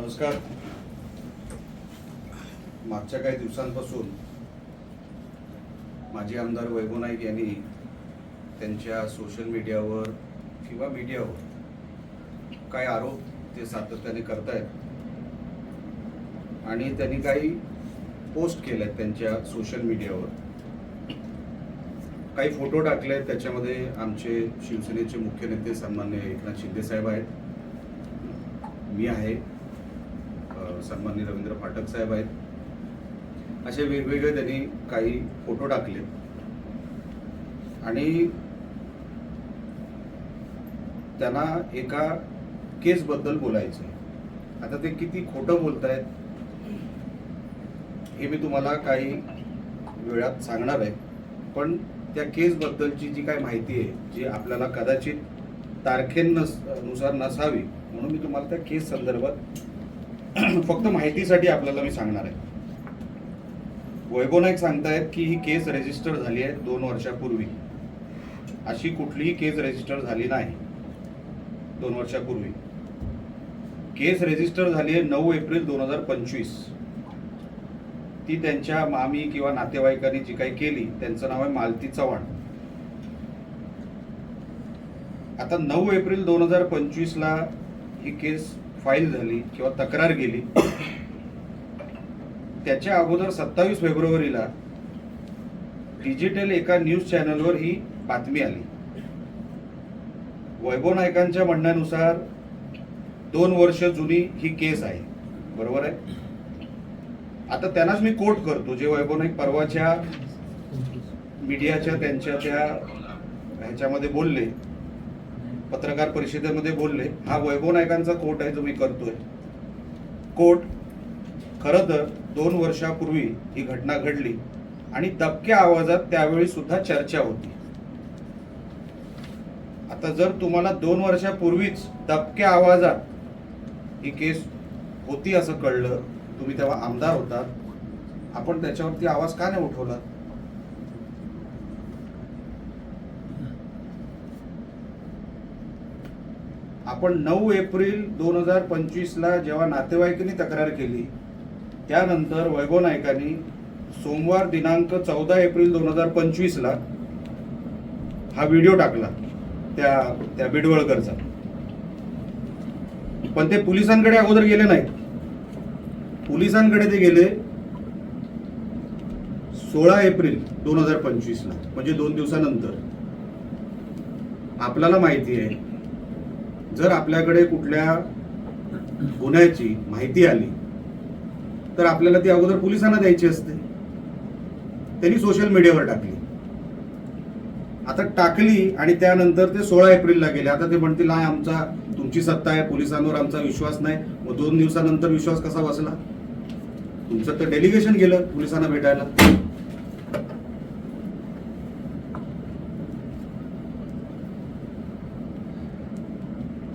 नमस्कार. मागच्या काही दिवसांपासून माजी आमदार वैभव नाईक यांनी त्यांच्या सोशल मीडियावर किंवा मीडियावर काय आरोप ते सातत्याने करतायत आणि त्यांनी काही पोस्ट केल्या आहेत त्यांच्या सोशल मीडियावर काही फोटो टाकले आहेत त्याच्यामध्ये आमचे शिवसेनेचे मुख्य नेते सन्मान्य एकनाथ शिंदे साहेब आहेत. मी आहे. सन्माननीय रवींद्र फाटक साहेब आहेत. असे वेगवेगळे त्यांनी काही फोटो टाकले आणि त्यांना एका केसबद्दल बोलायचं आता ते किती खोटं बोलतायत हे मी तुम्हाला काही वेळात सांगणार आहे. पण त्या केसबद्दलची जी काही माहिती आहे जी आपल्याला कदाचित तारखेनुसार नसावी म्हणून मी तुम्हाला त्या केस संदर्भात फक्त माहितीसाठी आपल्याला मी सांगणार आहे. वैभव नाईक सांगतायत की ही केस रजिस्टर झाली आहे दोन वर्षापूर्वी. अशी कुठलीही केस रजिस्टर झाली नाही. दोन वर्षापूर्वी. केस रजिस्टर झाली आहे नऊ एप्रिल दोन हजार पंचवीस. ती त्यांच्या मामी किंवा नातेवाईकांनी जी काही केली त्यांचं नाव आहे मालती चव्हाण. आता नऊ एप्रिल दोन हजार पंचवीसला ही केस फाईल झाली किंवा तक्रार गेली त्याच्या अगोदर सत्तावीस फेब्रुवारीला डिजिटल एका न्यूज चॅनलवर ही बातमी आली. वैभव नायकांच्या म्हणण्यानुसार दोन वर्ष जुनी ही केस आहे. बरोबर आहे? आता त्यांनाच मी कोट करतो जे वैभव नाईक परवाच्या मीडियाच्या त्यांच्या त्या ह्याच्यामध्ये बोलले पत्रकार परिषदेमध्ये बोलले हा वैभव नायकांचा कोट आहे जो मी करतोय. कोट खरं तर दोन वर्षापूर्वी ही घटना घडली आणि दबक्या आवाजात त्यावेळी सुद्धा चर्चा होती. आता जर तुम्हाला दोन वर्षापूर्वीच दबक्या आवाजात ही केस होती असं कळलं तुम्ही तेव्हा आमदार होतात आपण त्याच्यावरती आवाज का नाही उठवला? आपण नऊ एप्रिल दोन हजार पंचवीसला जेव्हा नातेवाईकांनी तक्रार केली त्यानंतर वैभव नायकांनी सोमवार दिनांक चौदा एप्रिल दोन हजार पंचवीस ला हा व्हिडिओ टाकला त्या त्या बिडवळकरचा. पण ते पोलिसांकडे अगोदर गेले नाहीत. पोलिसांकडे ते गेले सोळा एप्रिल दोन हजार पंचवीसला म्हणजे दोन दिवसानंतर. आपल्याला माहिती आहे जर आपल्याकडे कुठल्या गुन्ह्याची माहिती आली तर आपल्याला ती अगोदर पोलिसांना द्यायची असते. त्यांनी सोशल मीडियावर टाकली. आता टाकली आणि त्यानंतर ते सोळा एप्रिलला गेले. आता ते म्हणतील नाही आमचा तुमची सत्ता आहे पोलिसांवर आमचा विश्वास नाही. मग दोन दिवसानंतर विश्वास कसा बसला? तुमचं तर डेलिगेशन गेलं पोलिसांना भेटायला.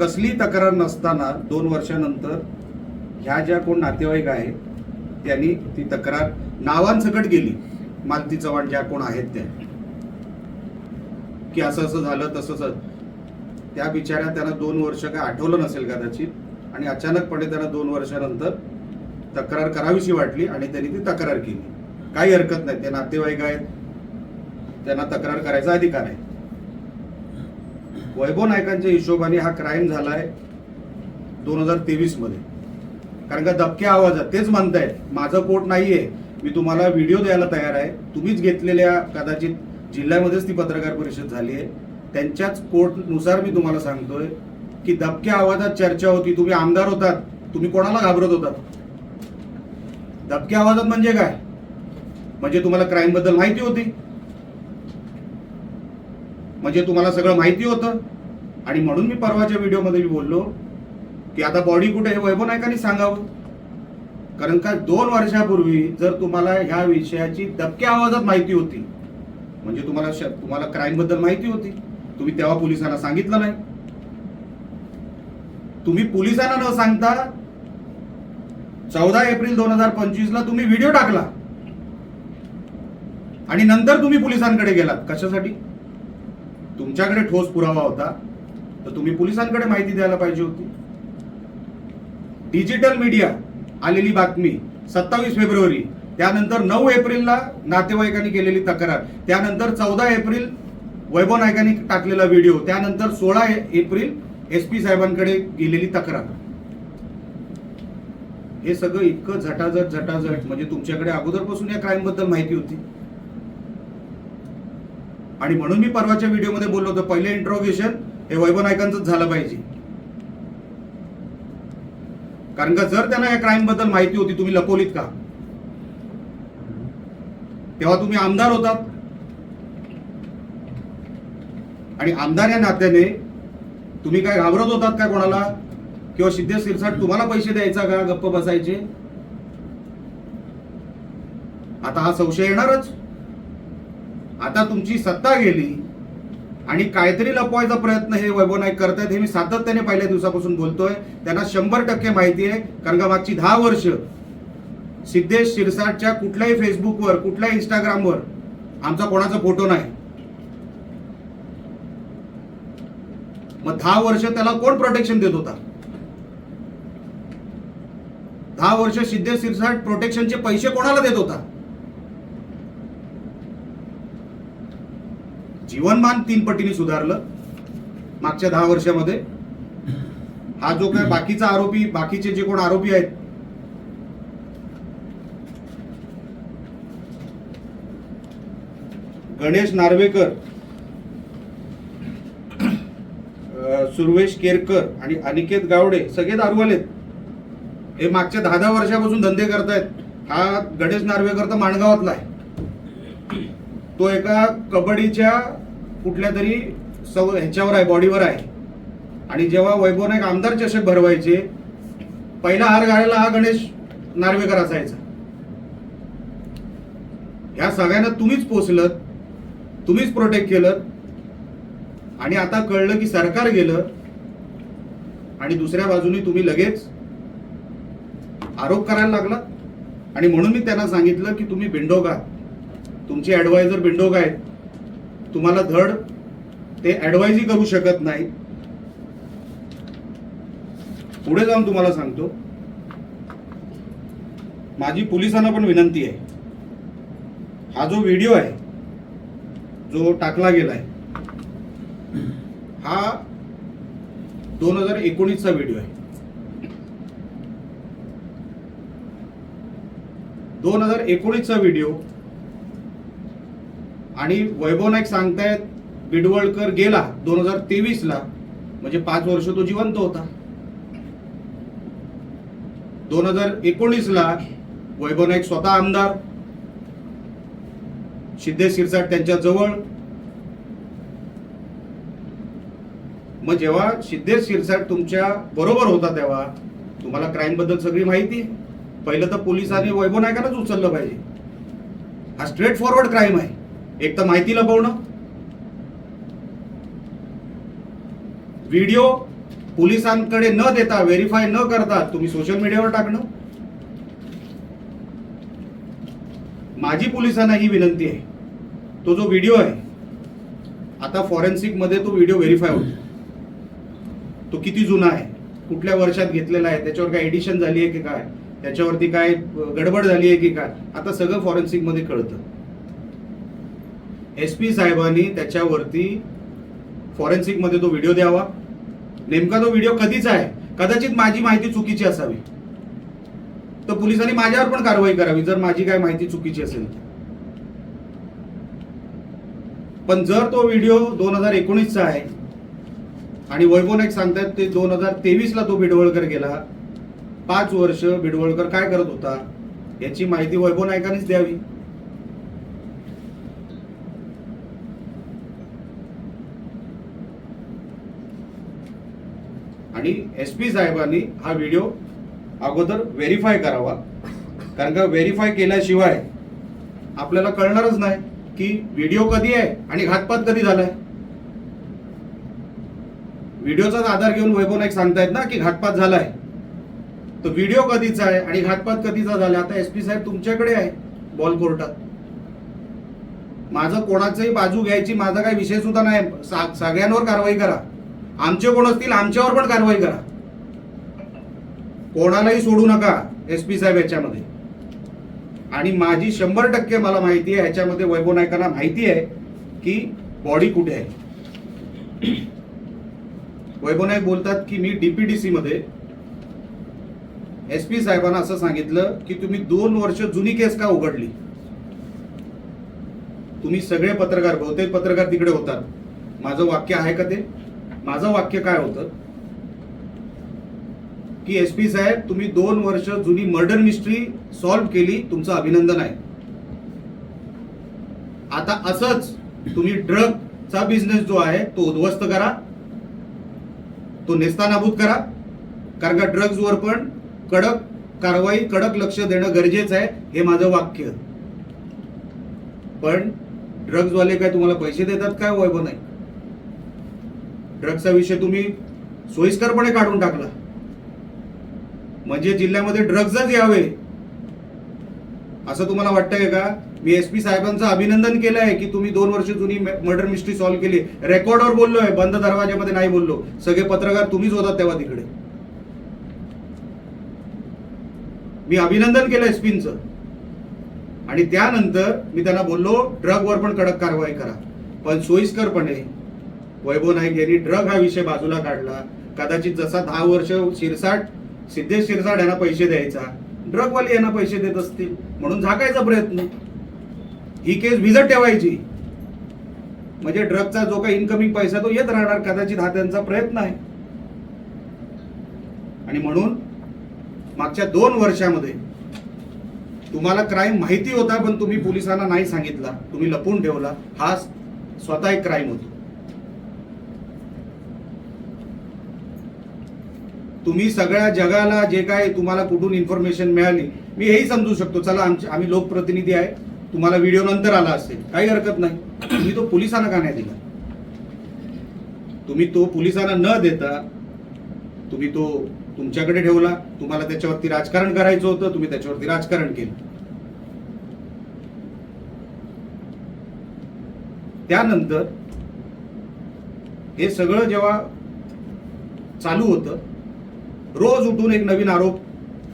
कसली तक्रार नसताना दोन वर्षानंतर ह्या ज्या कोण नातेवाईक आहेत त्यांनी ती तक्रार नावांसकट गेली मालती चव्हाण ज्या कोण आहेत त्या. की असं असं झालं तसंच त्या बिचाऱ्या त्यांना दोन वर्ष काय आठवलं नसेल कदाचित आणि अचानकपणे त्यांना दोन वर्षानंतर तक्रार करावीशी वाटली आणि त्यांनी ती तक्रार केली. काही हरकत नाही. ते नातेवाईक आहेत. त्यांना तक्रार करायचा अधिकार आहे. वैभव नायकांच्या हिशोबाने हा क्राईम झालाय दोन हजार तेवीसमध्ये कारण का दबक्या आवाजात तेच म्हणतायत माझं कोट नाहीये मी तुम्हाला व्हिडिओ द्यायला तयार आहे. तुम्हीच घेतलेल्या कदाचित जिल्ह्यामध्येच ती पत्रकार परिषद झाली आहे. त्यांच्याच कोर्टनुसार मी तुम्हाला सांगतोय की दबक्या आवाजात चर्चा होती तुम्ही आमदार होतात तुम्ही कोणाला घाबरत होतात? दबक्या आवाजात म्हणजे काय? म्हणजे तुम्हाला क्राईमबद्दल माहिती होती. म्हणजे तुम्हाला सगळं माहिती होतं. आणि म्हणून मी परवाच्या व्हिडिओमध्ये मी बोललो की आता बॉडी कुठे हे वैभव नायकांनी सांगावं. कारण का दोन वर्षापूर्वी जर तुम्हाला ह्या विषयाची दबक्या आवाजात माहिती होती म्हणजे तुम्हाला श- तुम्हाला क्राईमबद्दल माहिती होती तुम्ही तेव्हा पोलिसांना सांगितलं नाही. तुम्ही पोलिसांना न सांगता चौदा एप्रिल दोन हजार पंचवीस ला तुम्ही व्हिडिओ टाकला. आणि नंतर तुम्ही पोलिसांकडे गेलात. कशासाठी? तुमच्याकडे ठोस पुरावा होता तर तुम्ही पोलिसांकडे माहिती द्यायला पाहिजे होती. डिजिटल मीडिया आलेली बातमी सत्तावीस फेब्रुवारी त्यानंतर नऊ एप्रिलला नातेवाईकांनी केलेली तक्रार त्यानंतर चौदा एप्रिल वैभव नायकांनी टाकलेला व्हिडिओ त्यानंतर सोळा एप्रिल एस पी साहेबांकडे गेलेली तक्रार. हे सगळं इतकं झटाझट झटाझट म्हणजे तुमच्याकडे अगोदरपासून या क्राईमबद्दल माहिती होती. आणि म्हणून मी परवाच्या व्हिडिओमध्ये बोललो होतो पहिले इंट्रोगेशन हे वैभव नायकांचंच झालं पाहिजे. कारण का जर त्यांना या क्राईमबद्दल माहिती होती तुम्ही लपवलीत का? तेव्हा तुम्ही आमदार होतात. आणि आमदार या नात्याने तुम्ही काय घाबरत होतात का कोणाला? किंवा सिद्धेश सिरसाट तुम्हाला पैसे द्यायचा का? गप्प बसायचे? आता हा संशय येणारच. आता तुमची सत्ता गेली आणि काहीतरी लपवायचा प्रयत्न हे वैभव नाईक करतायत हे मी सातत्याने पहिल्या दिवसापासून बोलतोय. त्यांना शंभर टक्के माहिती आहे कारण का मागची दहा वर्ष सिद्धेश शिरसाटच्या कुठल्याही फेसबुकवर कुठल्याही इंस्टाग्रामवर आमचा कोणाचा फोटो नाही. मग दहा वर्ष त्याला कोण प्रोटेक्शन देत होता? दहा वर्ष सिद्धेश शिरसाट प्रोटेक्शनचे पैसे कोणाला देत होता? जीवनमान तीन पटीने सुधारलं मागच्या दहा वर्षामध्ये. हा जो काय बाकीचा आरोपी बाकीचे जे कोण आरोपी आहेत गणेश नार्वेकर सुरवेश सुर्वेश केरकर आणि अनिकेत गावडे सगळे दारूवालेत हे मागच्या दहा दहा वर्षापासून धंदे करतायत. हा गणेश नार्वेकर तर माणगावातला आहे. तो एका कबड्डीच्या कुठल्या तरी सव ह्याच्यावर आहे बॉडीवर आहे. आणि जेव्हा वैभव नाईक आमदार चषक भरवायचे पहिला हार घालायला हा गणेश नार्वेकर असायचा. ह्या सगळ्यांना तुम्हीच पोचलत तुम्हीच प्रोटेक्ट केलं आणि आता कळलं की सरकार गेलं आणि दुसऱ्या बाजूने तुम्ही लगेच आरोप करायला लागला आणि म्हणून मी त्यांना सांगितलं की तुम्ही बिंडोगा तुमचे ऍडवायझर बिंडोगा आहेत. तुम्हाला धड ते ऍडवाइजही करू शकत नाही. पुढे जाऊन तुम्हाला सांगतो. माझी पोलिसांना पण विनंती आहे. हा जो व्हिडिओ आहे जो टाकला गेलाय हा दोन हजार एकोणीसचा व्हिडिओ आहे. दोन हजार एकोणीसचा व्हिडिओ आणि वैभव नाईक सांगतायत बिडवळकर गेला दोन हजार तेवीस ला म्हणजे पाच वर्ष तो जिवंत होता. दोन हजार एकोणीस ला वैभव नाईक स्वतः आमदार सिद्धेश शिरसाट त्यांच्या जवळ. मग जेव्हा सिद्धेश शिरसाट तुमच्या बरोबर होता तेव्हा तुम्हाला क्राईमबद्दल सगळी माहिती पहिलं तर पोलिसांनी वैभव नायकांनाच उचललं पाहिजे. हा स्ट्रेट फॉरवर्ड क्राईम आहे. एक तर माहिती लपवणं. व्हिडिओ पोलिसांकडे न देता व्हेरीफाय न करता तुम्ही सोशल मीडियावर टाकणं. माझी पोलिसांना ही विनंती आहे. तो जो व्हिडिओ आहे आता फॉरेन्सिकमध्ये तो व्हिडिओ व्हेरीफाय होतो. तो किती जुना आहे कुठल्या वर्षात घेतलेला आहे त्याच्यावर काय एडिशन झाली आहे की काय त्याच्यावरती काय गडबड झाली आहे की काय आता सगळं फॉरेन्सिकमध्ये कळतं. एस पी साहेबांनी त्याच्यावरती फॉरेन्सिकमध्ये तो व्हिडिओ द्यावा. नेमका तो व्हिडिओ कधीचा आहे? कदाचित माझी माहिती चुकीची असावी. तर पोलिसांनी माझ्यावर पण कारवाई करावी जर माझी काय माहिती चुकीची असेल. पण जर तो व्हिडिओ दोन हजार एकोणीसचा आहे आणि वैभव नाईक सांगतायत ते दोन हजार तेवीसला तो बिडवळकर गेला पाच वर्ष बिडवळकर काय करत होता याची माहिती वैभव नायकानेच द्यावी. आणि एस पी साहेबांनी हा व्हिडिओ अगोदर व्हेरीफाय करावा. कारण का व्हेरीफाय केल्याशिवाय आपल्याला कळणारच नाही की व्हिडिओ कधी आहे आणि घातपात कधी झालाय. व्हिडिओचाच आधार घेऊन वैभव नाईक सांगतायत ना की घातपात झालाय. तो व्हिडिओ कधीचा आहे आणि घातपात कधीचा झाला आता एस पी साहेब तुमच्याकडे आहे बॉल कोर्टात माझं कोणाचंही बाजू घ्यायची माझा काही विषय सुद्धा नाही. सगळ्यांवर कारवाई करा. आमचे कोण असतील आमच्यावर पण कारवाई करा. कोणालाही सोडू नका एस पी साहेब याच्यामध्ये. आणि माझी शंभर टक्के मला माहिती आहे ह्याच्यामध्ये वैभव नायकांना माहिती आहे की बॉडी कुठे आहे. वैभव नाईक बोलतात की मी डीपीडीसी मध्ये एस पी साहेबांना असं सांगितलं की तुम्ही दोन वर्ष जुनी केस का उघडली? तुम्ही सगळे पत्रकार बहुतेक पत्रकार तिकडे होतात. माझं वाक्य आहे का ते? माझं वाक्य काय होतं? की एस पी साहेब तुम्ही दोन वर्ष जुनी मर्डर मिस्ट्री सॉल्व्ह केली तुमचं अभिनंदन आहे. आता असंच तुम्ही ड्रगचा बिझनेस जो आहे तो उद्ध्वस्त करा तो नेस्तानाबूत करा कारण का ड्रग्ज वर पण कडक कारवाई कडक लक्ष देणं गरजेचं आहे हे माझं वाक्य. पण ड्रग्ज वाले काय तुम्हाला पैसे देतात काय वैभव नाही. ड्रग्सचा विषय तुम्ही सोयीस्करपणे काढून टाकला. म्हणजे जिल्ह्यामध्ये ड्रग्जच यावे. असं तुम्हाला वाटतंय का? मी एस पी साहेबांचं अभिनंदन केलं आहे की तुम्ही दोन वर्ष जुनी मर्डर मिस्ट्री सॉल्व्ह केली. रेकॉर्डवर बोललोय बंद दरवाज्यामध्ये नाही बोललो. सगळे पत्रकार तुम्हीच होतात तेव्हा तिकडे. मी अभिनंदन केलं एसपींचं आणि त्यानंतर मी त्यांना बोललो ड्रगवर पण कडक कारवाई करा. पण सोयीस्करपणे वैभव नाईक यांनी ड्रग हा विषय बाजूला काढला. कदाचित जसा दहा वर्ष शिरसाट सिद्धेश शिरसाट यांना पैसे द्यायचा ड्रगवाले यांना पैसे देत असतील म्हणून झाकायचा प्रयत्न. ही केस भिजत ठेवायची. म्हणजे ड्रगचा जो काही इन्कमिंग पैसा तो येत राहणार कदाचित हा त्यांचा प्रयत्न आहे. आणि म्हणून मागच्या दोन वर्षामध्ये तुम्हाला क्राईम माहिती होता पण तुम्ही पोलिसांना नाही सांगितला. तुम्ही लपून ठेवला. हा स्वतः एक क्राईम होतो. तुम्ही सगळ्या जगाला जे काय तुम्हाला कुठून इन्फॉर्मेशन मिळाली मी हेही समजू शकतो. चला आमचे आम्ही लोकप्रतिनिधी आहे. तुम्हाला व्हिडिओ नंतर आला असेल. काही हरकत नाही. तुम्ही तो पोलिसांना का नाही दिला? तुम्ही तो पोलिसांना न देता तुम्ही तो तुमच्याकडे ठेवला. तुम्हाला त्याच्यावरती राजकारण करायचं होतं तुम्ही त्याच्यावरती राजकारण केलं. त्यानंतर हे सगळं जेव्हा चालू होतं रोज उठून एक नवीन आरोप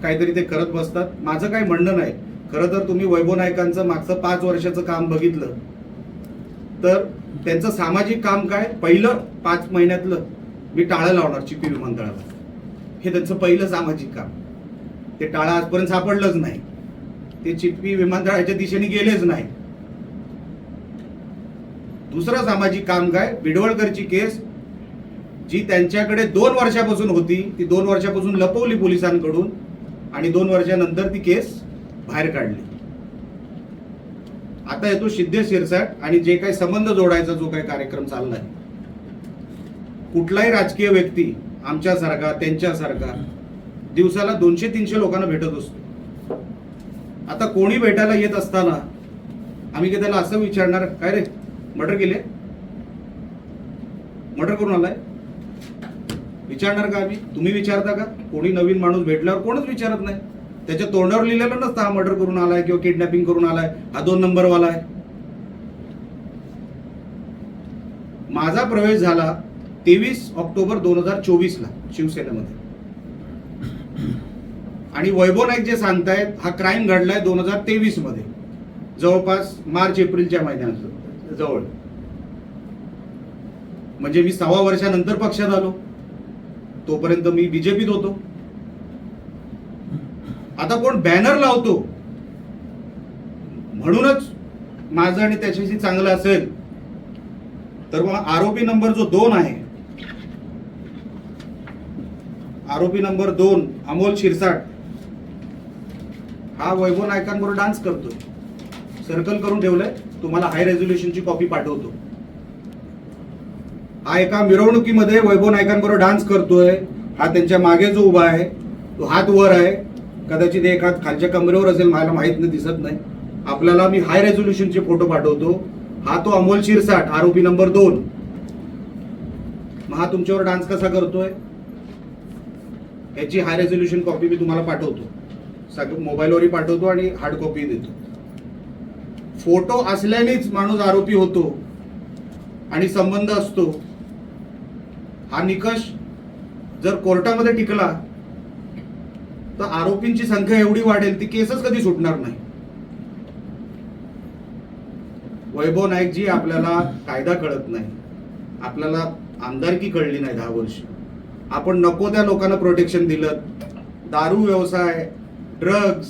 काहीतरी ते करत बसतात. माझं काही म्हणणं नाही. खरं तर तुम्ही वैभव नायकांचं मागचं पाच वर्षाचं काम बघितलं. तर त्यांचं सामाजिक काम काय? पहिलं पाच महिन्यातलं मी टाळं लावणार चिपी विमानतळाला हे त्यांचं पहिलं सामाजिक काम. ते टाळं आजपर्यंत सापडलंच नाही. ते चिपी विमानतळाच्या दिशेने गेलेच नाही. दुसरं सामाजिक काम काय? बिडवळकरची केस जी त्यांच्याकडे दोन वर्षापासून होती ती दोन वर्षापासून लपवली पोलिसांकडून आणि दोन वर्षानंतर ती केस बाहेर काढली. आता येतो सिद्धे शिरसाट आणि जे काही संबंध जोडायचा जो काही कार्यक्रम चाललाय. कुठलाही राजकीय व्यक्ती आमच्यासारखा त्यांच्यासारखा दिवसाला दोनशे तीनशे लोकांना भेटत असतो. आता कोणी भेटायला येत असताना आम्ही की त्याला असं विचारणार काय रे मर्डर केले? मर्डर करून आलाय? विचारणार का आम्ही? तुम्ही विचारता का? कोणी नवीन माणूस भेटल्यावर कोणच विचारत नाही. त्याच्या तोंडावर लिहिलेलं नसतं हा मर्डर करून आलाय किंवा किडनॅपिंग करून आलाय. हा दोन नंबरवाला आहे. माझा प्रवेश झाला तेवीस ऑक्टोबर दोन हजार चोवीसला शिवसेनेमध्ये. आणि वैभव नाईक जे सांगतायत हा क्राईम घडलाय दोन हजार तेवीसमध्ये जवळपास मार्च एप्रिलच्या महिन्यात जवळ. म्हणजे मी सव्वा वर्षानंतर पक्षात आलो. तोपर्यंत मी बीजेपीत होतो. आता कोण बॅनर लावतो? म्हणूनच माझं आणि त्याच्याशी चांगलं असेल. तर मग आरोपी नंबर जो दोन आहे आरोपी नंबर दोन अमोल शिरसाट हा वैभव नायकांबरोबर डान्स करतो सर्कल करून ठेवलंय. तुम्हाला हाय रेझोल्युशनची कॉपी पाठवतो. हा एका मिरवणुकीमध्ये वैभव नायकांबरोबर डान्स करतोय. हा त्यांच्या मागे जो उभा आहे तो हात वर आहे. कदाचित एक हात खालच्या कमरेवर असेल मला माहीत नाही दिसत नाही. आपल्याला मी हाय रेझोल्युशनचे फोटो पाठवतो. हा तो अमोल शिरसाट आरोपी नंबर दोन. मग हा तुमच्यावर डान्स कसा करतोय? याची हाय रेझोल्युशन कॉपी मी तुम्हाला पाठवतो. सगळं मोबाईलवरही पाठवतो आणि हार्ड कॉपी देतो. फोटो असल्यानेच माणूस आरोपी होतो आणि संबंध असतो. हा निकष जर कोर्टामध्ये टिकला तर आरोपींची संख्या एवढी वाढेल ती केसच कधी सुटणार नाही. वैभव नाईकजी आपल्याला कायदा कळत नाही. आपल्याला आमदारकी कळली नाही दहा वर्ष. आपण नको त्या लोकांना प्रोटेक्शन दिलं. दारू व्यवसाय ड्रग्ज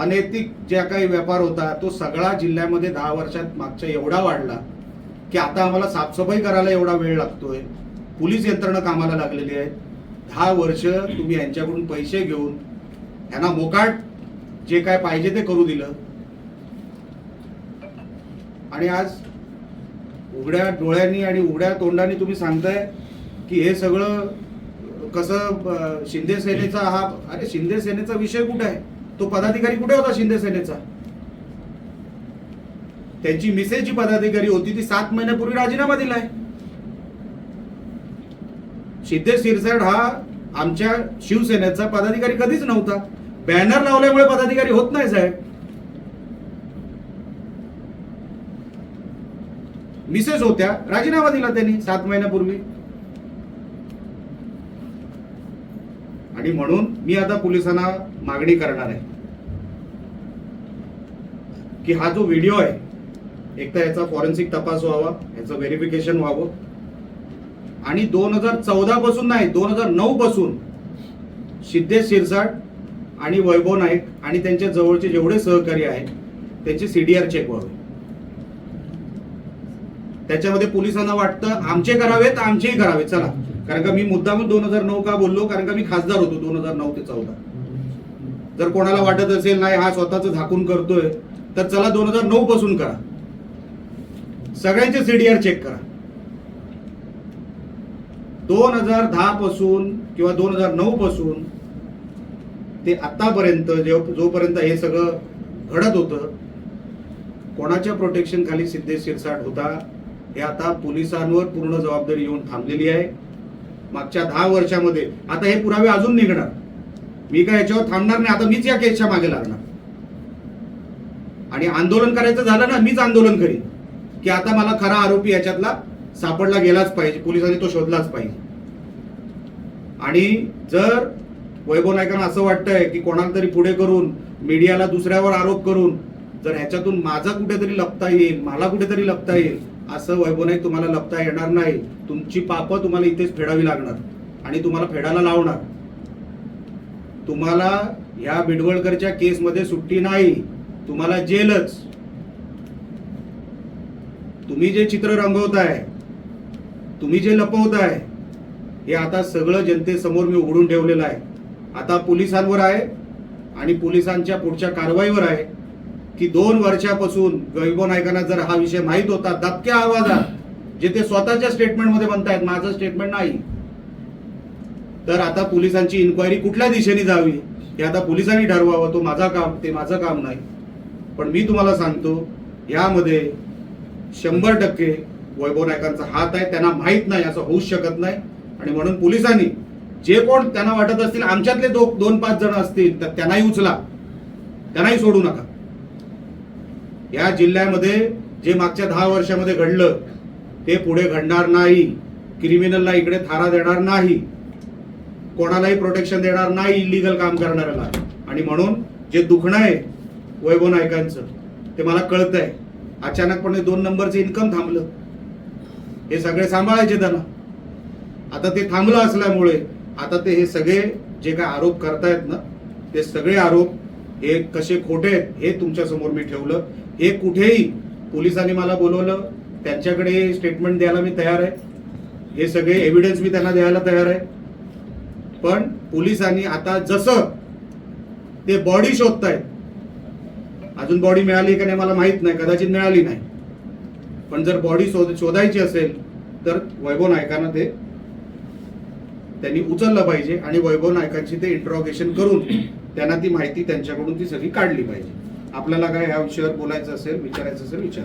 अनैतिक ज्या काही व्यापार होता तो सगळा जिल्ह्यामध्ये दहा वर्षात मागच्या एवढा वाढला की आता आम्हाला साफसफाई करायला एवढा वेळ लागतोय. पोलीस यंत्रणा कामाला लागलेली आहे दहा वर्ष तुम्ही यांच्याकडून पैसे घेऊन यांना मोकाट जे काय पाहिजे ते करू दिलं. आणि आज उघड्या डोळ्यांनी आणि उघड्या तोंडाने तुम्ही सांगताय की हे सगळं कसं शिंदे सेनेचा हा अरे शिंदे सेनेचा विषय कुठे आहे? तो पदाधिकारी कुठे होता शिंदे सेनेचा? त्यांची मिसेस जी पदाधिकारी होती ती सात महिन्यापूर्वी राजीनामा दिलाय. सिद्धेश शिरसाट हा आमच्या शिवसेनेचा पदाधिकारी कधीच नव्हता. बॅनर लावल्यामुळे पदाधिकारी होत नाही साहेब. मिसेस होत्या. राजीनामा दिला त्यांनी सात महिन्यापूर्वी. आणि म्हणून मी आता पोलिसांना मागणी करणार आहे. की हा जो व्हिडिओ आहे एक तर याचा फॉरेन्सिक तपास व्हावा याचं व्हेरिफिकेशन व्हावं. आणि दोन हजार चौदा पासून नाही दोन हजार नऊ पासून सिद्धेश शिरसाट आणि वैभव नाईक आणि त्यांच्या जवळचे जेवढे सहकारी आहेत त्यांची सीडीआर चेक व्हावे त्याच्यामध्ये पोलिसांना वाटतं आमचे करावेत आमचेही करावे चला. कारण का मी मुद्दाम दोन हजार नऊ का बोललो? कारण का मी खासदार होतो दोन हजार नऊ ते चौदा. जर कोणाला वाटत असेल नाही हा स्वतःच झाकून करतोय तर चला दोन हजार नऊ पासून करा. सगळ्यांचे सीडीआर चेक करा. दोन हजार दहापासून किंवा दोन हजार नऊ पासून ते आतापर्यंत जेव- जोपर्यंत हे सगळं घडत होतं कोणाच्या प्रोटेक्शन खाली सिद्धेश शिरसाट होता हे आता पोलिसांवर पूर्ण जबाबदारी येऊन थांबलेली आहे. मागच्या दहा वर्षामध्ये आता हे पुरावे अजून निघणार. मी काय याच्यावर थांबणार नाही आता मीच या केसच्या मागे लागणार. आणि आंदोलन करायचं झालं ना मीच आंदोलन करीन. की आता मला खरा आरोपी याच्यातला सापडला गेलाच पाहिजे पोलिसांनी तो शोधलाच पाहिजे. आणि जर वैभव नायकांना असं वाटतंय की कोणाला तरी पुढे करून मीडियाला दुसऱ्यावर आरोप करून जर ह्याच्यातून माझा कुठेतरी लपता येईल मला कुठेतरी लपता येईल असं वैभव नाईक तुम्हाला लपता येणार नाही. तुमची पापं तुम्हाला इथेच फेडावी लागणार आणि तुम्हाला फेडायला लावणार. तुम्हाला ह्या बिडवळकरच्या केसमध्ये सुट्टी नाही तुम्हाला जेलच. तुम्ही जे चित्र रंगवताय तुम्ही जे लपवताय हे आता सगळं जनतेसमोर मी उघडून ठेवलेलं आहे. आता पोलिसांवर आहे आणि पोलिसांच्या पुढच्या कारवाईवर आहे की दोन वर्षापासून गैबो नायकांना जर हा विषय माहीत होता दबक्या आवाजात जे ते स्वतःच्या स्टेटमेंटमध्ये म्हणतायत माझं स्टेटमेंट नाही. तर आता पोलिसांची इन्क्वायरी कुठल्या दिशेने जावी हे आता पोलिसांनी ठरवावं तो माझा काम ते माझं काम नाही. पण मी तुम्हाला सांगतो यामध्ये शंभर टक्के वैभव नायकांचा हात आहे त्यांना माहीत नाही असं होऊच शकत नाही. आणि म्हणून पोलिसांनी जे कोण त्यांना वाटत असतील आमच्यातले दो दोन पाच जण असतील तर त्यांनाही उचला. त्यांनाही सोडू नका. या जिल्ह्यामध्ये जे मागच्या दहा वर्षामध्ये घडलं ते पुढे घडणार नाही. क्रिमिनलला इकडे थारा देणार नाही. कोणालाही प्रोटेक्शन देणार नाही इलिगल काम करणाऱ्याला. आणि म्हणून जे दुखणं आहे वैभव नायकांचं ते मला कळतंय. अचानकपणे दोन नंबरचं इन्कम थांबलं. हे सगळे सांभाळायचे त्यांना. आता ते थांबलं असल्यामुळे आता ते हे सगळे जे काय आरोप करतायत ना ते सगळे आरोप हे कसे खोटे आहेत हे तुमच्यासमोर मी ठेवलं. हे कुठेही पोलिसांनी मला बोलवलं त्यांच्याकडे स्टेटमेंट द्यायला मी तयार आहे. हे सगळे एव्हिडन्स मी त्यांना द्यायला तयार आहे. पण पोलिसांनी आता जसं ते बॉडी शोधतायत अजून बॉडी मिळाली का नाही मला माहीत नाही कदाचित मिळाली नाही. पण जर बॉडी शोध शोधायची असेल तर वैभव नायकांना ते त्यांनी उचललं पाहिजे आणि वैभव नायकांची ते इंट्रॉगेशन करून त्यांना ती माहिती त्यांच्याकडून ती सगळी काढली पाहिजे. आपल्याला काय ह्या विषयावर बोलायचं असेल विचारायचं असेल विचार.